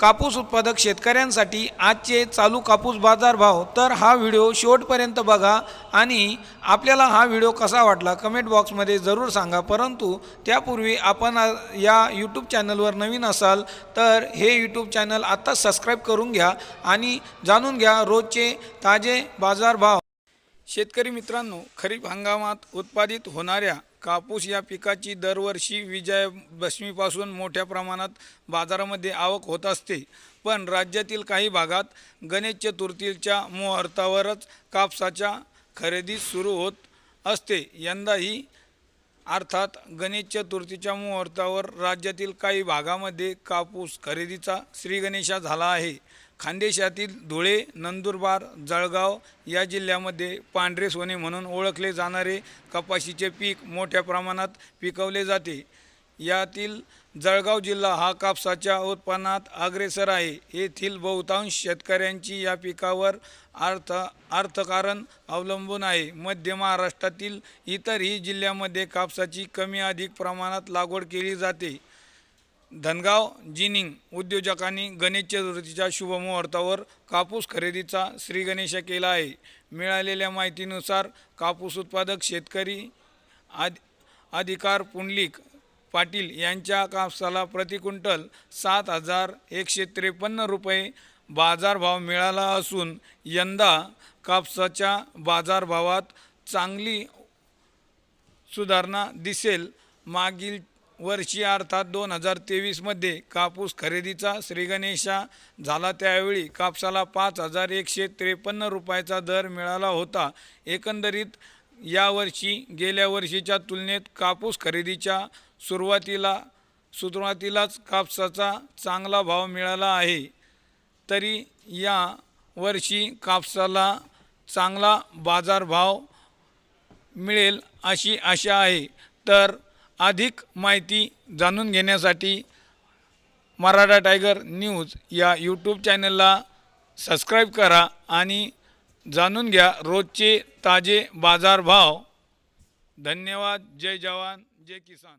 कापूस उत्पादक शेतकऱ्यांसाठी आजचे चालू कापूस बाजार भाव. तर हा व्हिडिओ शेवटपर्यंत बघा आणि आपल्याला हा व्हिडिओ कसा वाटला कमेंट बॉक्समध्ये जरूर सांगा. परंतु त्यापूर्वी आपण या यूट्यूब चॅनलवर नवीन असाल तर हे यूट्यूब चॅनल आत्ताच सबस्क्राईब करून घ्या आणि जाणून घ्या रोजचे ताजे बाजारभाव शेतकरी मित्रांनो खरीप हंगामात उत्पादित होणाऱ्या कापूस या पिकाची दरवर्षी विजयादशमीपासून मोठ्या प्रमाणात बाजारामध्ये आवक होत असते. पण राज्यातील काही भागात गणेश चतुर्थीच्या मुहूर्तावरच कापसाच्या खरेदी सुरू होत असते. यंदाही अर्थात गणेश चतुर्थीच्या मुहूर्तावर राज्यातील काही भागामध्ये कापूस खरेदीचा श्रीगणेशा झाला आहे. खानदेशातील धुळे नंदुरबार जळगाव या जिल्ह्यामध्ये पांढरे सोने म्हणून ओळखले जाणारे कपाशीचे पीक मोठ्या प्रमाणात पिकवले जाते. यातील जळगाव जिल्हा हा कापसाच्या उत्पन्नात अग्रेसर आहे. येथील बहुतांश शेतकऱ्यांची या पिकावर अर्थ अर्थकारण अवलंबून आहे. मध्य महाराष्ट्रातील इतरही जिल्ह्यामध्ये कापसाची कमी अधिक प्रमाणात लागवड केली जाते. धनगाव जिनिंग उद्योजकांनी गणेश चतुर्थीच्या शुभमुहूर्तावर कापूस खरेदीचा श्रीगणेशा केला आहे. मिळालेल्या माहितीनुसार कापूस उत्पादक शेतकरी आद अधिकार पुंडलिक पाटील यांच्या कापसाला प्रति क्विंटल सात हजार एकशे त्रेपन्न रुपये बाजारभाव मिळाला असून यंदा कापसाच्या बाजारभावात चांगली सुधारणा दिसेल. मागील वर्षी अर्थात दोन हजार तेवीसमध्ये कापूस खरेदीचा श्रीगणेशा झाला. त्यावेळी कापसाला पाच हजार एकशे त्रेपन्न रुपयाचा दर मिळाला होता. एकंदरीत यावर्षी गेल्या वर्षीच्या तुलनेत कापूस खरेदीच्या सुरुवातीला सुरुवातीलाच कापसाचा चांगला भाव मिळाला आहे. तरी या वर्षी कापसाला चांगला बाजारभाव मिळेल अशी आशा आहे. तर अधिक माहिती जाणून घेण्यासाठी मराठा टायगर न्यूज या यूट्यूब चॅनलला सबस्क्राईब करा आणि जाणून घ्या रोजचे ताजे बाजारभाव धन्यवाद. जय जवान. जय किसान.